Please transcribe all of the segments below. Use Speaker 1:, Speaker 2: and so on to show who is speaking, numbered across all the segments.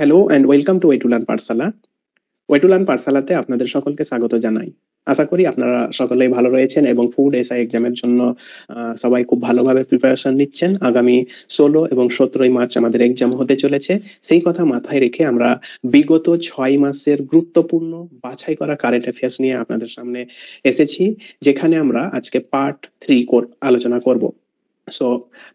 Speaker 1: Hello and welcome to ওয়েটুলান পাঠশালা ওয়েটুলান পাঠশালাতে আপনাদের সকলকে স্বাগত জানাই। আশা করি আপনারা সকলেই ভালো রয়েছেন এবং ফুড এসআই এক্সামের জন্য সবাই খুব ভালোভাবে প্রিপারেশন নিচ্ছেন। আগামী ষোলো এবং সতেরোই মার্চ আমাদের এক্সাম হতে চলেছে। সেই কথা মাথায় রেখে আমরা বিগত ছয় মাসের গুরুত্বপূর্ণ বাছাই করা কারেন্ট অ্যাফেয়ার্স নিয়ে আপনাদের সামনে এসেছি, যেখানে আমরা আজকে পার্ট থ্রি আলোচনা করব। সো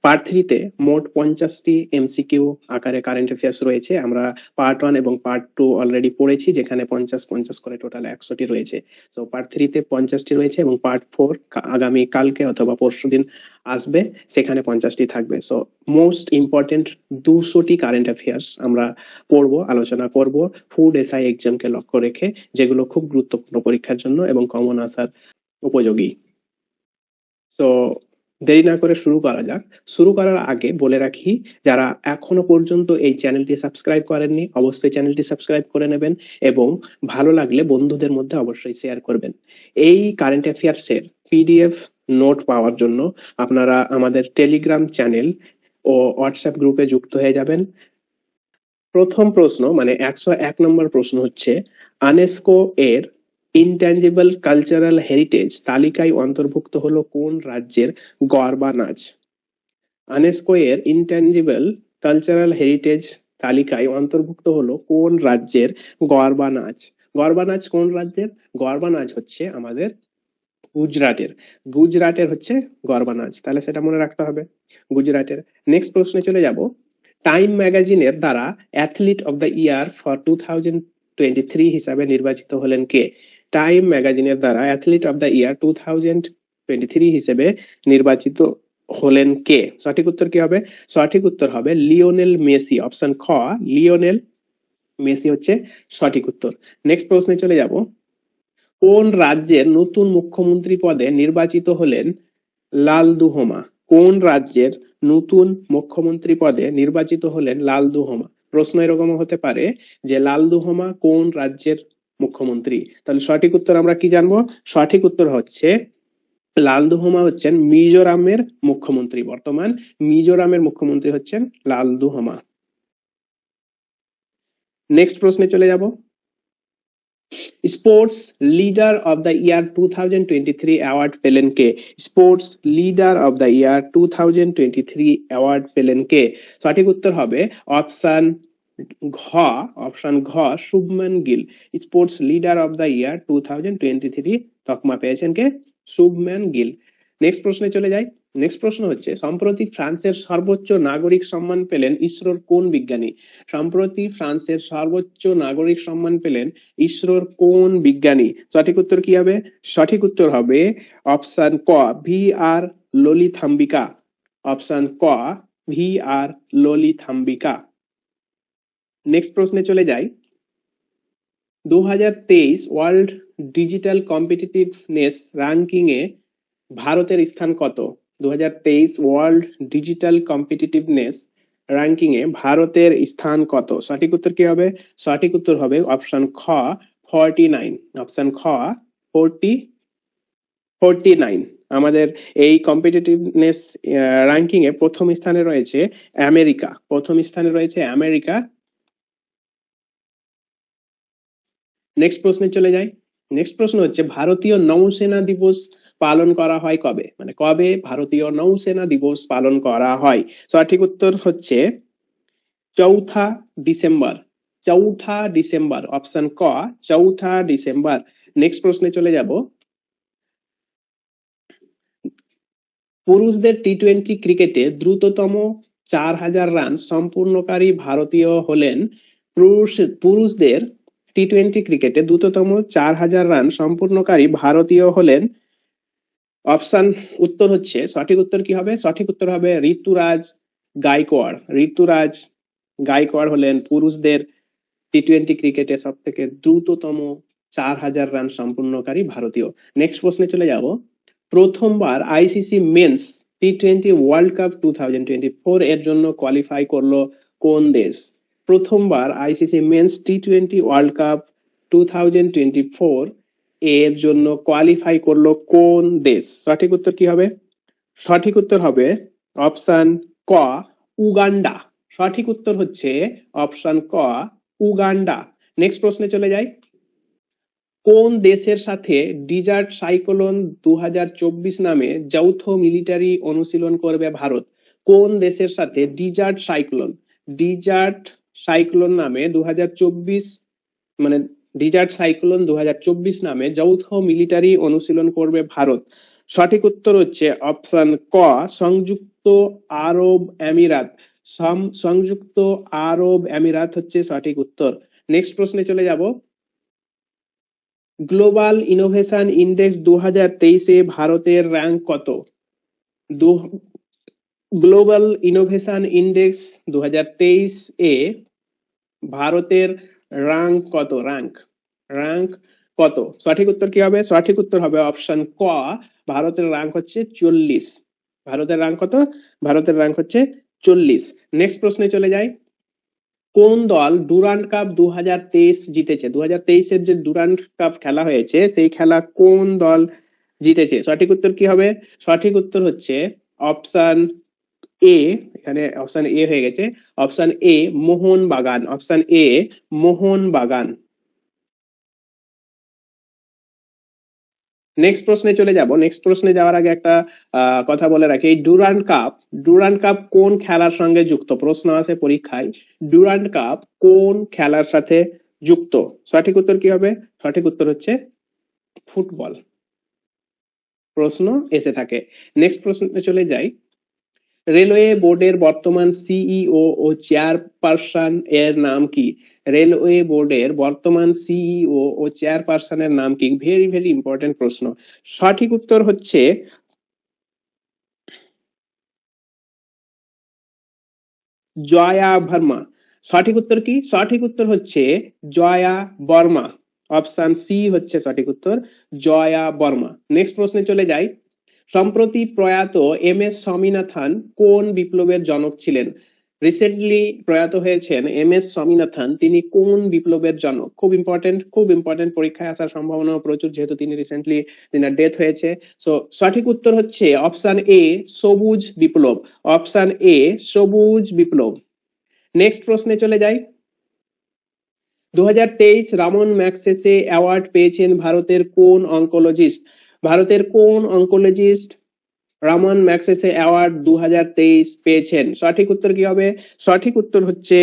Speaker 1: পার্ট থ্রিতে মোট পঞ্চাশটি এমসিকিউ আকারে কারেন্ট অ্যাফেয়ার্স রয়েছে। আমরা পার্ট ওয়ান এবং পার্ট টু অলরেডি পড়েছি, যেখানে পঞ্চাশ পঞ্চাশ করে টোটাল একশোটি রয়েছে। সো পার্ট থ্রিতে পঞ্চাশটি রয়েছে এবং পার্ট ফোর আগামী কালকে অথবা পরশু দিন আসবে, সেখানে পঞ্চাশটি থাকবে। সো মোস্ট ইম্পর্টেন্ট দুশোটি কারেন্ট অ্যাফেয়ার্স আমরা পড়ব, আলোচনা করব ফুড এসআই এক্সামকে লক্ষ্য রেখে, যেগুলো খুব গুরুত্বপূর্ণ পরীক্ষার জন্য এবং কমন আসার উপযোগী। তো দেরি না করে শুরু করা যাক। শুরু করার আগে বলে রাখি, যারা এখনও পর্যন্ত এই চ্যানেলটি সাবস্ক্রাইব করেননি, অবশ্যই চ্যানেলটি সাবস্ক্রাইব করে নেবেন এবং ভালো লাগলে বন্ধুদের মধ্যে অবশ্যই শেয়ার করবেন। এই কারেন্ট অ্যাফেয়ার্স এর পিডিএফ নোট পাওয়ার জন্য আপনারা আমাদের টেলিগ্রাম চ্যানেল ও হোয়াটসঅ্যাপ গ্রুপে যুক্ত হয়ে যাবেন। প্রথম প্রশ্ন মানে একশো এক নম্বর প্রশ্ন হচ্ছে আনেস্কো এর ইনট্যাঞ্জিবল কালচারাল হেরিটেজ তালিকায় অন্তর্ভুক্ত হলো কোন রাজ্যের গরবা নাচ। আনেস্কো এর ইনট্যাঞ্জিবল কালচারাল হেরিটেজ তালিকায় অন্তর্ভুক্ত হলো কোন রাজ্যের গরবা নাচ। গরবা নাচ কোন রাজ্যের? গরবা নাচ হচ্ছে আমাদের গুজরাটের। গুজরাটের হচ্ছে গরবা নাচ। তাহলে সেটা মনে রাখতে হবে গুজরাটের। নেক্সট প্রশ্নে চলে যাব। টাইম ম্যাগাজিনের দ্বারা athlete of the year for two thousand twenty three হিসাবে নির্বাচিত হলেন কে? টাইম ম্যাগাজিনের দ্বারা athlete of the year two thousand twenty three হিসেবে নির্বাচিত হলেন কে? সঠিক উত্তর কি হবে? সঠিক উত্তর হবে লিওনেল মেসি অপশন খ লিওনেল মেসি হচ্ছে সঠিক উত্তর। নেক্সট প্রশ্নে চলে যাব। কোন রাজ্যের নতুন মুখ্যমন্ত্রী পদে নির্বাচিত হলেন লাল দুহমা কোন রাজ্যের নতুন মুখ্যমন্ত্রী পদে নির্বাচিত হলেন লাল দুহমা প্রশ্ন এরকম হতে পারে যে লাল দুহমা কোন রাজ্যের মুখ্যমন্ত্রী। তাহলে সঠিক উত্তর আমরা কি জানব? সঠিক উত্তর হচ্ছে লাল দুহমা হচ্ছেন মিজোরামের মুখ্যমন্ত্রী বর্তমান। মিজোরামের মুখ্যমন্ত্রী হচ্ছেন লাল দুহমা নেক্সট প্রশ্নে চলে যাব। Sports leader of the year two thousand twenty three award পেলেন কে? Sports leader of the year two thousand twenty three award পেলেন কে? সঠিক উত্তর হবে অপশন ঘ, অপশন ঘ, Shubman Gill sports leader of the year two thousand twenty three তকমা পেয়েছেন কে? শুভম্যান গিল। নেক্সট প্রশ্নে চলে যাই। নেক্সট প্রশ্ন হচ্ছে, সম্প্রতি ফ্রান্সের সর্বোচ্চ নাগরিক সম্মান পেলেন ইসরোর কোন বিজ্ঞানী? সম্প্রতি ফ্রান্সের সর্বোচ্চ নাগরিক সম্মান পেলেন ইসরোর কোন বিজ্ঞানী? সঠিক উত্তর কি হবে? সঠিক উত্তর হবে অপশন ক, ভি আর ললিথাম্বিকা অপশন ক, ভি আর ললিথাম্বিকা নেক্সট প্রশ্নে চলে যাই। দু হাজার তেইশ ওয়ার্ল্ড ডিজিটাল কম্পিটিটিভনেস র্যাঙ্কিং এ ভারতের স্থান কত? দু হাজার তেইশ ওয়ার্ল্ড ডিজিটাল কম্পিটিটিভনেস র্যাঙ্কিং এ ভারতের স্থান কত? সঠিক উত্তর কি হবে? সঠিক উত্তর হবে অপশন খ ফর্টি নাইন অপশন খ ফোরটি ফোরটি নাইন আমাদের এই কম্পিটিটিভনেস র্যাঙ্কিং এ প্রথম স্থানে রয়েছে আমেরিকা। প্রথম স্থানে রয়েছে আমেরিকা। নেক্সট প্রশ্নে চলে যাই। নেক্সট প্রশ্ন হচ্ছে, ভারতীয় নৌসেনা দিবস পালন করা হয় কবে? মানে কবে ভারতীয় নৌসেনা দিবস পালন করা হয়? সঠিক উত্তর হচ্ছে চৌঠা ডিসেম্বর। চৌঠা ডিসেম্বর অপশন ক, চৌঠা ডিসেম্বর। নেক্সট প্রশ্নে চলে যাব। পুরুষদের টি টোয়েন্টি ক্রিকেটে দ্রুততম চার হাজার রান সম্পূর্ণকারী ভারতীয় হলেন পুরুষ পুরুষদের টি টোয়েন্টি ক্রিকেটে দ্রুততম চার হাজার রান সম্পূর্ণকারী ভারতীয় হলেন। অপশন উত্তর হচ্ছে, সঠিক উত্তর কি হবে? সঠিক উত্তর হবে ঋতুরাজ গাইকোয়াড়। ঋতুরাজ গাইকোয়াড় হলেন পুরুষদের টি টোয়েন্টি ক্রিকেটে সব থেকে দ্রুততম চার হাজার রান সম্পূর্ণকারী ভারতীয়। নেক্সট প্রশ্নে চলে যাব। প্রথমবার ICC men's T twenty world cup two thousand twenty four এর জন্য কোয়ালিফাই করল কোন দেশ? প্রথমবার ICC men's T twenty world cup two thousand twenty four এর জন্য কোয়ালিফাই করল কোন দেশ? সঠিক উত্তর কি হবে? সঠিক উত্তর হবে অপশন ক, উগান্ডা। সঠিক উত্তর হচ্ছে অপশন ক, উগান্ডা। নেক্সট প্রশ্নে চলে যাই। কোন দেশের সাথে ডিজার্ট সাইক্লোন দু হাজার চব্বিশ নামে যৌথ মিলিটারি অনুশীলন করবে ভারত? কোন দেশের সাথে ডিজার্ট সাইক্লোন? ডিজার্ট সাইক্লোন নামে দুহাজার চব্বিশ মানে ডিজার্ট সাইক্লোন দু হাজার চব্বিশ নামে যৌথ মিলিটারি অনুশীলন করবে ভারত। সঠিক উত্তর হচ্ছে অপশন ক, সংযুক্ত আরব আমিরাত। সংযুক্ত আরব আমিরাত হচ্ছে সঠিক উত্তর। নেক্সট প্রশ্নে চলে যাব। গ্লোবাল ইনোভেশন ইন্ডেক্স দু হাজার তেইশে ভারতের র্যাঙ্ক কত? গ্লোবাল ইনোভেশন ইন্ডেক্স দু হাজার তেইশ এ ভারতের র্যাঙ্ক কত? র্যাঙ্ক র্যাঙ্ক কত? সঠিক উত্তর কি হবে? সঠিক উত্তর হবে অপশন ক, ভারতের র্যাঙ্ক হচ্ছে চল্লিশ। ভারতের র্যাঙ্ক কত? ভারতের র্যাঙ্ক হচ্ছে চল্লিশ। নেক্সট প্রশ্নে চলে যাই। কোন দল ডুরান্ড কাপ দু হাজার তেইশ জিতেছে? দু হাজার তেইশের যে ডুরান্ড কাপ খেলা হয়েছে, সেই খেলা কোন দল জিতেছে? সঠিক উত্তর কি হবে? সঠিক উত্তর হচ্ছে অপশন এ এখানে অপশন এ হয়ে গেছে। অপশন এ মোহন বাগান। অপশন এ মোহন বাগান। নেক্সট প্রশ্নে চলে যাব। নেক্সট প্রশ্নে যাওয়ার আগে একটা কথা বলে রাখি। এই ডুরান্ড কাপ ডুরান্ড কাপ কোন খেলার সঙ্গে যুক্ত? প্রশ্ন আছে পরীক্ষায়। ডুরান্ড কাপ কোন খেলার সাথে যুক্ত? সঠিক উত্তর কি হবে? সঠিক উত্তর হচ্ছে ফুটবল। প্রশ্ন এসে থাকে। নেক্সট প্রশ্নে চলে যাই। রেলওয়ে বোর্ডের বর্তমান সিইও ও চেয়ারপারসন এর নাম কি? রেলওয়ে বোর্ডের বর্তমান সিইও ও চেয়ারপারসনের নাম কি? ভেরি ভেরি ইম্পর্টেন্ট প্রশ্ন। সঠিক উত্তর হচ্ছে জয়া ভার্মা সঠিক উত্তর কি? সঠিক উত্তর হচ্ছে জয়া বর্মা। অপশন সি হচ্ছে সঠিক উত্তর, জয়া বর্মা। নেক্সট প্রশ্নে চলে যাই। সম্প্রতি প্রয়াত এম এস স্বামীনাথন কোন বিপ্লবের জনক ছিলেন? রিসেন্টলি প্রয়াত হয়েছেন এম এস স্বামীনাথন। তিনি কোন বিপ্লবের জনক? খুব ইম্পর্টেন্ট খুব ইম্পর্টেন্ট পরীক্ষায় আসার সম্ভাবনা প্রচুর, যেহেতু তিনি রিসেন্টলি তিনার ডেথ হয়েছে। সো সঠিক উত্তর হচ্ছে অপশন এ সবুজ বিপ্লব। অপশন এ সবুজ বিপ্লব। নেক্সট প্রশ্নে চলে যাই। দু হাজার তেইশ রামন ম্যাক্সেসে অ্যাওয়ার্ড পেয়েছেন ভারতের কোন অঙ্কোলজিস্ট ভারতের কোন অঙ্কোলজিস্ট রামন ম্যাক্সেসে অ্যাওয়ার্ড দু হাজার তেইশ পেয়েছেন? সঠিক উত্তর কি হবে? সঠিক উত্তর হচ্ছে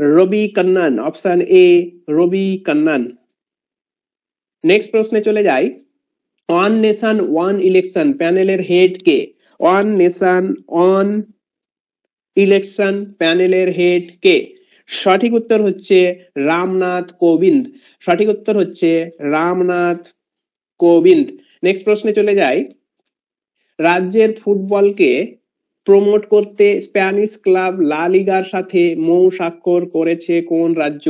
Speaker 1: Ravi Kannan option A Ravi Kannan. Next প্রশ্নে চলে যাই। ওয়ান নেশন ওয়ান ইলেকশন প্যানেলের হেড কে? ওয়ান নেশন ওয়ান ইলেকশন প্যানেলের হেড কে? সঠিক উত্তর হচ্ছে রামনাথ কোবিন্দ। সঠিক উত্তর হচ্ছে রামনাথ কোবিন্দ। নেক্সট প্রশ্নে চলে যাই। রাজ্যের ফুটবলকে প্রমোট করতে স্প্যানিশ ক্লাব লা লিগার সাথে মৌ স্বাক্ষর করেছে কোন রাজ্য?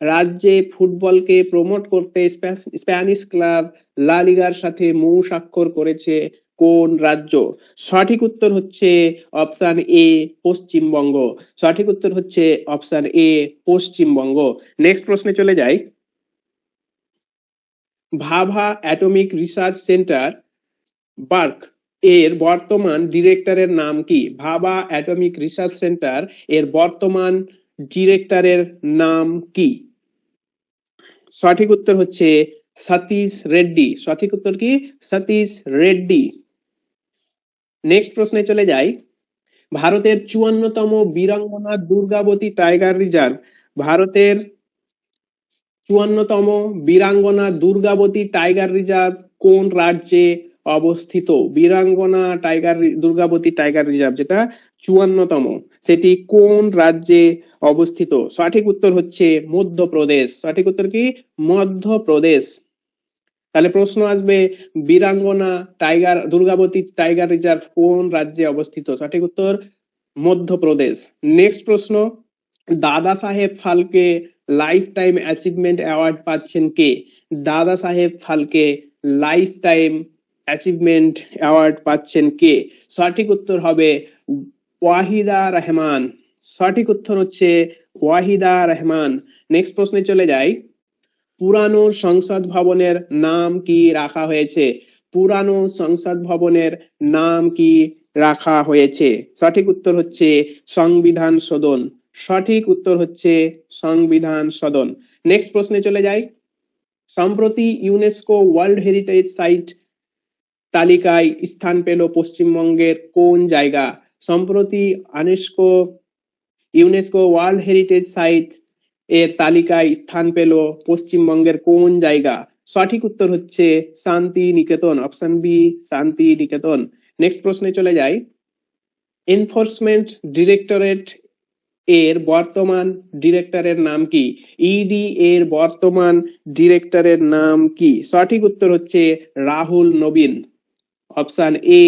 Speaker 1: রাজ্যে ফুটবলকে প্রমোট করতে স্প্যানিশ ক্লাব লা লিগার সাথে মৌ স্বাক্ষর করেছে কোন রাজ্য? সঠিক উত্তর হচ্ছে অপশন এ পশ্চিমবঙ্গ। সঠিক উত্তর হচ্ছে অপশন এ পশ্চিমবঙ্গ। নেক্সট প্রশ্নে চলে যাই। Bhabha atomic research centre, BARC, এর বর্তমান ডিরেক্টরের নাম কি? ভাবা অ্যাটমিক রিসার্চ সেন্টার, এর বর্তমান ডিরেক্টরের নাম কি? সঠিক উত্তর হচ্ছে সতীশ রেড্ডি। সঠিক উত্তর কি? সতীশ রেড্ডি। নেক্সট প্রশ্নে চলে যাই। ভারতের চুয়ান্নতম বীরাঙ্গনা দুর্গাবতী টাইগার রিজার্ভ, ভারতের চুয়ান্নতম বীরাঙ্গনা দুর্গাবতী টাইগার রিজার্ভ কোন রাজ্যে অবস্থিত? Veerangana tiger Durgavati tiger reserve যেটা চুয়ান্নতম, সেটি কোন রাজ্যে অবস্থিত? সঠিক উত্তর হচ্ছে মধ্যপ্রদেশ। সঠিক উত্তর কি? মধ্যপ্রদেশ। তাহলে প্রশ্ন আসবে, Veerangana tiger, Durgavati tiger reserve কোন রাজ্যে অবস্থিত? সঠিক উত্তর মধ্যপ্রদেশ। নেক্সট প্রশ্ন Dada Saheb Phalke lifetime achievement award পাচ্ছেন কে? Dada Saheb Phalke lifetime achievement award পাচ্ছেন কে? সঠিক উত্তর হবে ওয়াহিদা রহমান। সঠিক উত্তর হচ্ছে ওয়াহিদা রহমান। নেক্সট প্রশ্নে চলে যাই। পুরানো সংসদ ভবনের নাম কি রাখা হয়েছে? পুরানো সংসদ ভবনের নাম কি রাখা হয়েছে? সঠিক উত্তর হচ্ছে সংবিধান সদন। সঠিক উত্তর হচ্ছে সংবিধান সদন। নেক্সট প্রশ্নে চলে যাই। সম্প্রতি ইউনেস্কো ওয়ার্ল্ড হেরিটেজ সাইট তালিকায় স্থান পেল পশ্চিমবঙ্গের কোন জায়গা? সম্প্রতি আনেস্কো ইউনেস্কো ওয়ার্ল্ড হেরিটেজ সাইট এর তালিকায় স্থান পেল পশ্চিমবঙ্গের কোন জায়গা? সঠিক উত্তর হচ্ছে শান্তি নিকেতন অপশন বি শান্তি নিকেতন নেক্সট প্রশ্নে চলে যাই। এনফোর্সমেন্ট ডিরেক্টরেট এর বর্তমান ডিরেক্টরের নাম কি? ইডি এর বর্তমান ডিরেক্টরের নাম কি? সঠিক উত্তর হচ্ছে রাহুল নবীন। অপশন এ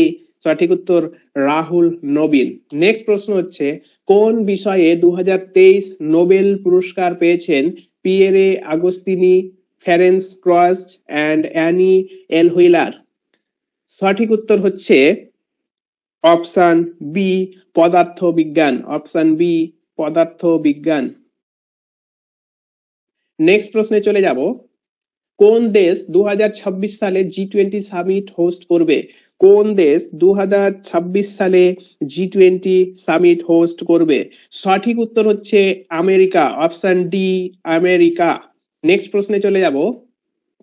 Speaker 1: সঠিক উত্তর রাহুল নবীন। নেক্সট প্রশ্ন হচ্ছে, কোন বিষয়ে দু নোবেল পুরস্কার পেয়েছেন Pierre Agostini Ferenc Krausz and Anne L Huillier সঠিক উত্তর হচ্ছে অপশন বি পদার্থ বিজ্ঞান অপশন বি পদার্থ বিজ্ঞান নেক্সট প্রশ্নে চলে যাব। কোন দেশ দু হাজার ছাব্বিশ সালে জি টোয়েন্টি সামিট হোস্ট করবে? কোন দেশ দু হাজার ছাব্বিশ সালে জি টোয়েন্টি সামিট হোস্ট করবে? সঠিক উত্তর হচ্ছে America, option D, America. Next প্রশ্নে চলে যাব।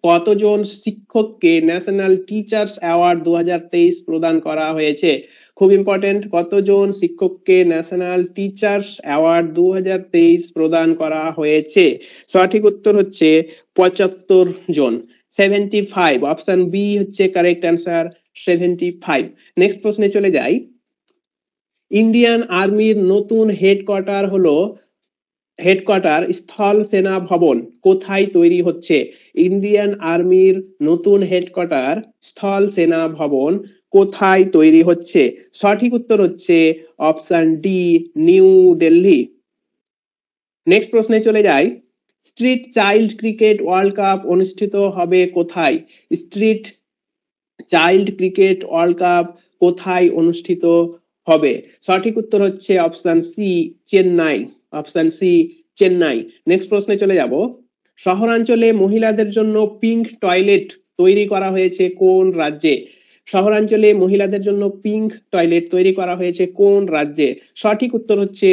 Speaker 1: কতজন শিক্ষককে ন্যাশনাল টিচার্স অ্যাওয়ার্ড দু হাজার তেইশ প্রদান করা হয়েছে? খুব ইম্পর্টেন্ট কতজন শিক্ষককে ন্যাশনাল টিচার্স অ্যাওয়ার্ড দু হাজার তেইশ প্রদান করা হয়েছে? সঠিক উত্তর হচ্ছে পঁচাত্তর জন। সেভেন্টি ফাইভ অপশন বি হচ্ছে correct answer seventy five next প্রশ্নে চলে যাই। ইন্ডিয়ান আর্মির নতুন হেডকোয়ার্টার হলো হেডকোয়ার্টার স্থল সেনা ভবন কোথায় তৈরি হচ্ছে? ইন্ডিয়ান আর্মির নতুন হেডকোয়ার্টার স্থল সেনা ভবন কোথায় তৈরি হচ্ছে? সঠিক উত্তর হচ্ছে option D new Delhi next প্রশ্নে চলে যাই। Street child cricket world cup অনুষ্ঠিত হবে কোথায়? Street child cricket world cup কোথায় অনুষ্ঠিত হবে? সঠিক উত্তর হচ্ছে option C Chennai option C Chennai next প্রশ্নে চলে যাব। শহরাঞ্চলে মহিলাদের জন্য পিঙ্ক টয়লেট তৈরি করা হয়েছে কোন রাজ্যে? শহরাঞ্চলে মহিলাদের জন্য পিঙ্ক টয়লেট তৈরি করা হয়েছে কোন রাজ্যে? সঠিক উত্তর হচ্ছে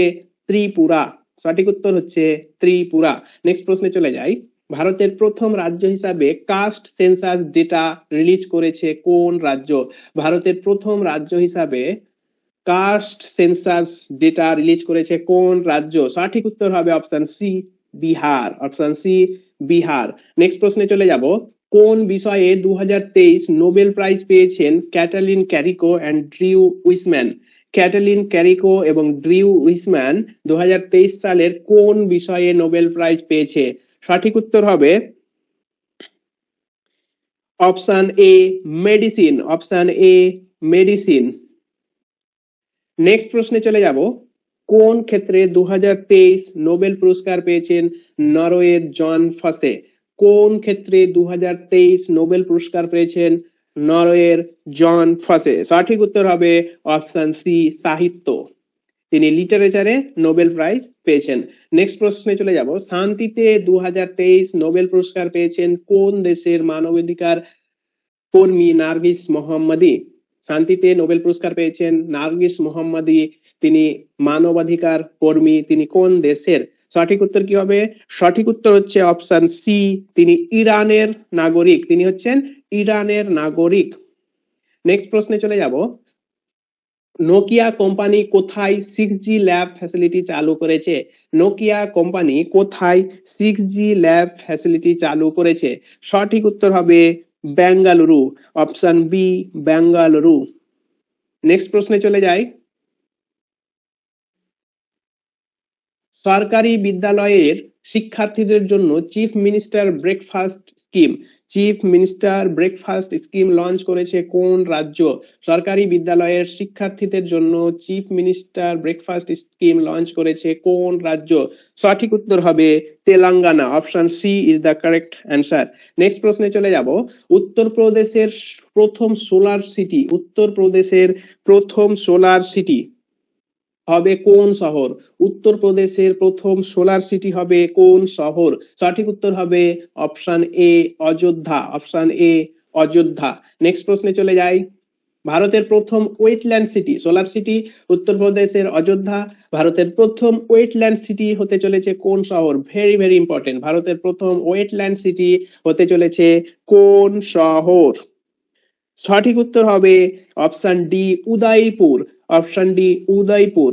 Speaker 1: ত্রিপুরা। সঠিক উত্তর হচ্ছে ত্রিপুরা। নেক্সট প্রশ্নে চলে যাই। ভারতের প্রথম রাজ্য হিসাবে কাস্ট সেন্সাস ডেটা রিলিজ করেছে কোন রাজ্য? ভারতের প্রথম রাজ্য হিসাবে কাস্ট সেন্সাস ডেটা রিলিজ করেছে কোন রাজ্য? সঠিক উত্তর হবে option C, Bihar. Option C, Bihar. Next প্রশ্নে চলে যাব। কোন বিষয়ে দু হাজার তেইশ নোবেল প্রাইজ পেয়েছেন Katalin Kariko and Drew Weissman? Katalin Kariko এবং ড্রিউ উইসম্যান দু হাজার তেইশ সালের কোন বিষয়ে নোবেল প্রাইজ পেয়েছে? সঠিক উত্তর হবে option A, medicine. Option A, medicine. Next প্রশ্নে চলে যাব। কোন ক্ষেত্রে দু হাজার তেইশ নোবেল পুরস্কার পেয়েছেন নরওয়ের জন ফসে? কোন ক্ষেত্রে দু হাজার তেইশ নোবেল পুরস্কার পেয়েছেন নরওয়ের জন ফসে? সঠিক উত্তর হবে অপশন সি, সাহিত্য। তিনি লিটারেচারে নোবেল প্রাইজ পেয়েছেন। নেক্সট প্রশ্নে চলে যাব। শান্তিতে দু হাজার তেইশ নোবেল পুরস্কার পেয়েছেন কোন দেশের মানবাধিকার কর্মী নার্গিস মোহাম্মদী? শান্তিতে নোবেল পুরস্কার পেয়েছেন নার্গিস মোহাম্মদী, তিনি মানবাধিকার কর্মী, তিনি কোন দেশের? সঠিক উত্তর কি হবে? সঠিক উত্তর হচ্ছে অপশন সি তিনি ইরানের নাগরিক, তিনি হচ্ছেন ইরানের নাগরিক। নেক্সট প্রশ্নে চলে যাব। নোকিয়া কোম্পানি কোথায় সিক্স জি ল্যাব ফ্যাসিলিটি চালু করেছে? নোকিয়া কোম্পানি কোথায় সিক্স জি ল্যাব ফ্যাসিলিটি চালু করেছে? সঠিক উত্তর হবে Bengaluru option B Bengaluru next প্রশ্নে চলে যাই। সরকারি বিদ্যালয়ের শিক্ষার্থীদের জন্য chief minister breakfast scheme chief minister breakfast scheme launch করেছে কোন রাজ্য? সরকারি বিদ্যালয়ের শিক্ষার্থীদের জন্য chief minister breakfast scheme launch করেছে কোন রাজ্য? সঠিক উত্তর হবে Telangana. Option C is the correct answer next প্রশ্নে চলে যাব। উত্তরপ্রদেশের প্রথম সোলার সিটি উত্তরপ্রদেশের প্রথম সোলার সিটি হবে কোন শহর? উত্তরপ্রদেশের প্রথম সোলার সিটি হবে কোন শহর? সঠিক উত্তর হবে option A, Ayodhya. Option A, Ayodhya. Next প্রশ্নে চলে যাই। ভারতের প্রথম ওয়েটল্যান্ড সিটি সোলার সিটি উত্তরপ্রদেশের অযোধ্যা। ভারতের প্রথম ওয়েটল্যান্ড সিটি হতে চলেছে কোন শহর? ভেরি ভেরি ইম্পর্টেন্ট ভারতের প্রথম ওয়েটল্যান্ড সিটি হতে চলেছে কোন শহর? সঠিক উত্তর হবে option D, Udaipur. Option D, Udaipur.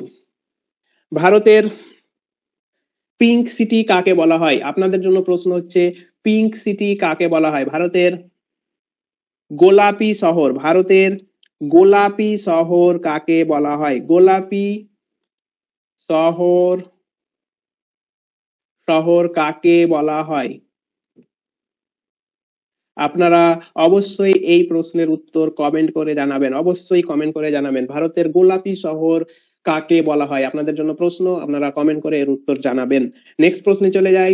Speaker 1: ভারতের পিঙ্ক সিটি কাকে বলা হয়? আপনাদের জন্য প্রশ্ন হচ্ছে পিঙ্ক সিটি কাকে বলা হয়? ভারতের গোলাপি শহর, ভারতের গোলাপি শহর কাকে বলা হয়? গোলাপি শহর শহর কাকে বলা হয়? আপনারা অবশ্যই এই প্রশ্নের উত্তর কমেন্ট করে জানাবেন। অবশ্যই কমেন্ট করে জানাবেন। ভারতের গোলাপি শহর কাকে বলা হয়? আপনাদের জন্য প্রশ্ন, আপনারা কমেন্ট করে এর উত্তর জানাবেন। নেক্সট প্রশ্নে চলে যাই।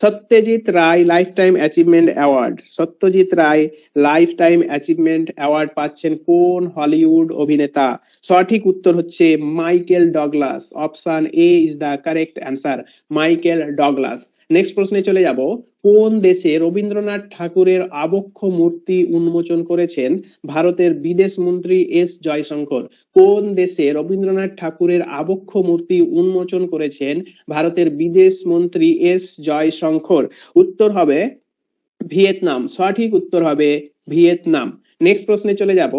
Speaker 1: Satyajit Ray lifetime achievement award Satyajit Ray lifetime achievement award পাচ্ছেন কোন হলিউড অভিনেতা? সঠিক উত্তর হচ্ছে Michael Douglas. Option A is the correct answer Michael Douglas. Next প্রশ্নে চলে যাব। কোন দেশে রবীন্দ্রনাথ ঠাকুরের আবক্ষ মূর্তি উন্মোচন করেছেন? ভারতের বিদেশ মন্ত্রী এস জয়শঙ্কর। কোন দেশে রবীন্দ্রনাথ ঠাকুরের আবক্ষ মূর্তি উন্মোচন করেছেন? ভারতের বিদেশ মন্ত্রী এস জয়শঙ্কর। উত্তর হবে ভিয়েতনাম। সঠিক উত্তর হবে ভিয়েতনাম। নেক্সট প্রশ্নে চলে যাব।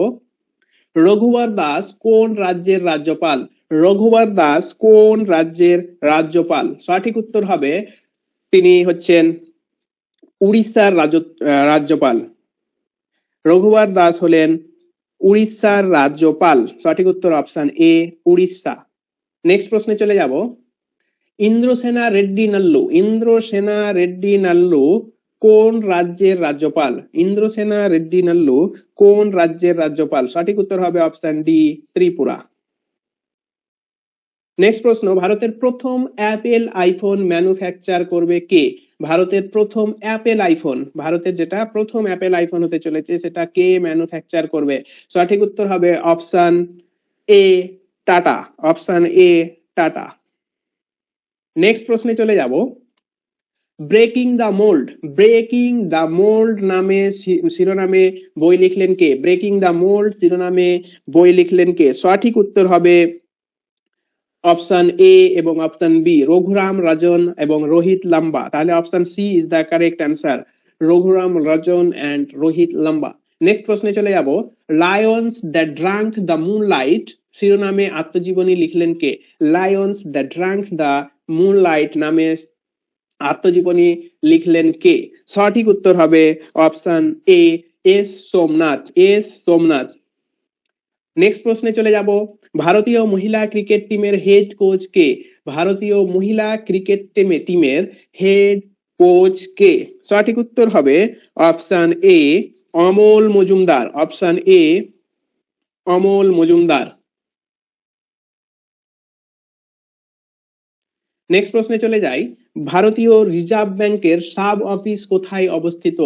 Speaker 1: রঘুবর দাস কোন রাজ্যের রাজ্যপাল? রঘুবর দাস কোন রাজ্যের রাজ্যপাল? সঠিক উত্তর হবে তিনি হচ্ছেন উড়িষ্যার রাজ- রাজ্যপাল। রঘুবর দাস হলেন উড়িষ্যার রাজ্যপাল। সঠিক উত্তর অপশন এ উড়িষ্যা। নেক্সট প্রশ্নে চলে যাব। ইন্দ্রসেনা রেড্ডি নাল্লু। ইন্দ্রসেনা রেড্ডি নাল্লু কোন রাজ্যের রাজ্যপাল? ইন্দ্রসেনা রেড্ডি নাল্লু কোন রাজ্যের রাজ্যপাল? সঠিক উত্তর হবে অপশন ডি ত্রিপুরা। নেক্সট প্রশ্ন, ভারতের প্রথম অ্যাপেল আইফোন ম্যানুফ্যাকচার করবে কে? ভারতের প্রথম অ্যাপেল আইফোন ভারতের যেটা প্রথম অ্যাপেল আইফোন হতে চলেছে, সেটা কে ম্যানুফ্যাকচার করবে? সঠিক উত্তর হবে option A Tata option A Tata next প্রশ্নে চলে যাব। Breaking the mould breaking the mould নামে শিরোনামে বই লিখলেন কে? ব্রেকিং দ্য মোল্ড শিরোনামে বই লিখলেন কে? সঠিক উত্তর হবে অপশন এ এবং অপশন বি রঘুরাম, রাজন এবং রোহিত লাম্বা। তাহলে option C is the correct answer Raghuram, Rajan and Rohit Lamba. Next প্রশ্নে চলে যাব। Lions the drank the moonlight শিরোনামে আত্মজীবনী লিখলেন কে? Lions the drank the moonlight নামে আত্মজীবনী লিখলেন কে? সঠিক উত্তর হবে option A S Somnath. S Somnath. Next প্রশ্নে চলে যাব। ভারতীয় মহিলা ক্রিকেট টিমের হেড কোচ কে? ভারতীয় মহিলা ক্রিকেট টিমে টিমের হেড কোচ কে? সঠিক উত্তর হবে option A Amol Majumdar. Option A Amol Majumdar. Next প্রশ্নে চলে যাই। ভারতীয় রিজার্ভ ব্যাংকের সাব অফিস কোথায় অবস্থিত?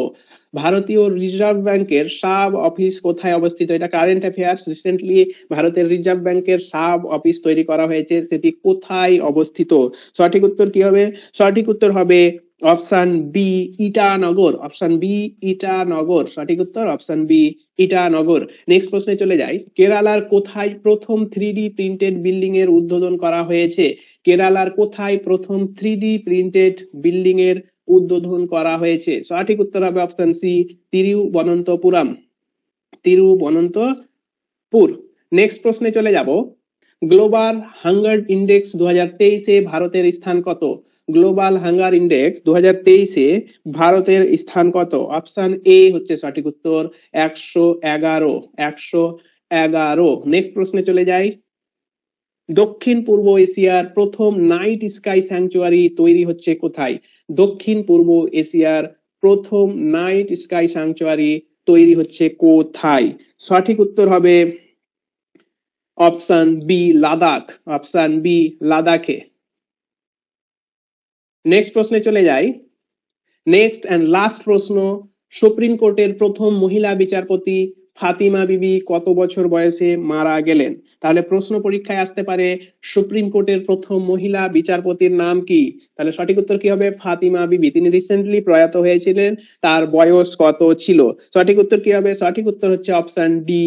Speaker 1: ভারতীয় রিজার্ভ ব্যাংকের সাব অফিস কোথায় অবস্থিত? এটা কারেন্ট অ্যাফেয়ার্স রিসেন্টলি ভারতের রিজার্ভ ব্যাংকের সাব অফিস তৈরি করা হয়েছে। সেটি কোথায় অবস্থিত? সঠিক উত্তর কি হবে? সঠিক উত্তর হবে option B, Itanagar. Option B, Itanagar. সঠিক উত্তর, অপশন বি, ইটানগর। নেক্সট প্রশ্নে চলে যাই। কেরালার কোথায় প্রথম থ্রি ডি প্রিন্টেড বিল্ডিং এর উদ্বোধন করা হয়েছে? কেরালার কোথায় প্রথম থ্রি ডি প্রিন্টেড বিল্ডিং এর উদ্বোধন করা হয়েছে? সঠিক উত্তর হবে option C, Thiruvananthapuram. Thiruvananthapuram. Next প্রশ্নে চলে যাব। গ্লোবাল হাঙ্গার ইন্ডেক্স দু হাজার তেইশে ভারতের স্থান কত? গ্লোবাল হাঙ্গার ইন্ডেক্স দু হাজার তেইশে ভারতের স্থান কত? অপশন এ হচ্ছে সঠিক উত্তর, একশো এগারো একশো এগারো। নেক্সট প্রশ্নে চলে যাই। দক্ষিণ পূর্ব এশিয়ার প্রথম নাইট স্কাই স্যাংচুয়ারি তৈরি হচ্ছে কোথায়? দক্ষিণ পূর্ব এশিয়ার প্রথম নাইট স্কাই স্যাংচুয়ারি তৈরি হচ্ছে কোথায়? সঠিক উত্তর হবে option B Ladakh option B লাদাখে নেক্সট প্রশ্নে চলে যাই। নেক্সট অ্যান্ড লাস্ট প্রশ্ন, সুপ্রিম কোর্টের প্রথম মহিলা বিচারপতি ফাতিমা বিবি কত বছর বয়সে মারা গেলেন? তাহলে প্রশ্ন পরীক্ষায় আসতে পারে, সুপ্রিম কোর্টের প্রথম মহিলা বিচারপতির নাম কি? তাহলে সঠিক উত্তর কি হবে? ফাতিমা বিবি। তিনি রিসেন্টলি প্রয়াত হয়েছিলেন, তার বয়স কত ছিল? সঠিক উত্তর কি হবে? সঠিক উত্তর হচ্ছে option D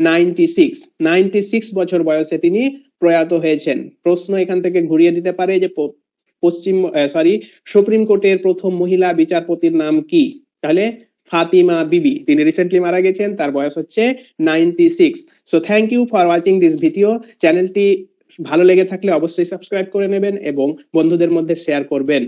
Speaker 1: ninety six ninety six বছর বয়সে তিনি প্রয়াত হয়েছেন। প্রশ্ন এখান থেকে ঘুরিয়ে দিতে পারে যে পশ্চিম সরি সুপ্রিম কোর্টের প্রথম মহিলা বিচারপতির নাম কি? তাহলে ফাতিমা বিবি, তিনি রিসেন্টলি মারা গেছেন, তার বয়স হচ্ছে ninety six so thank you for watching this video চ্যানেলটি ভালো লেগে থাকলে অবশ্যই সাবস্ক্রাইব করে নেবেন এবং বন্ধুদের মধ্যে শেয়ার করবেন।